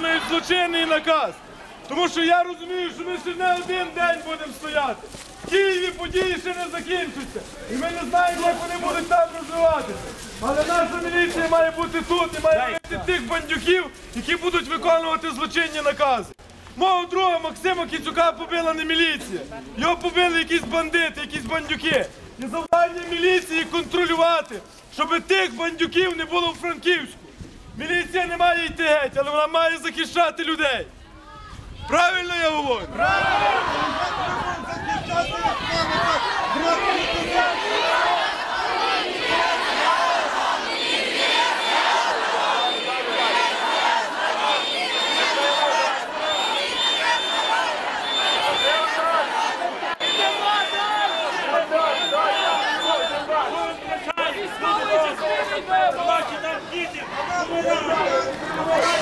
виконають злочинний наказ. Тому що я розумію, що ми ще не один день будемо стояти. В Києві події ще не закінчаться. І ми не знаємо, як вони будуть там розвиватися. Але наша міліція має бути тут і має бити тих бандюків, які будуть виконувати злочинні накази. Мого друга Максима Кіцюка побила не міліція. Його побили якісь бандити, якісь бандюки. І завдання міліції контролювати, щоб тих бандюків не було в Франківську. Має йти геть, але вона має захищати людей. Правильно я говорю? Ваші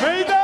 Meta!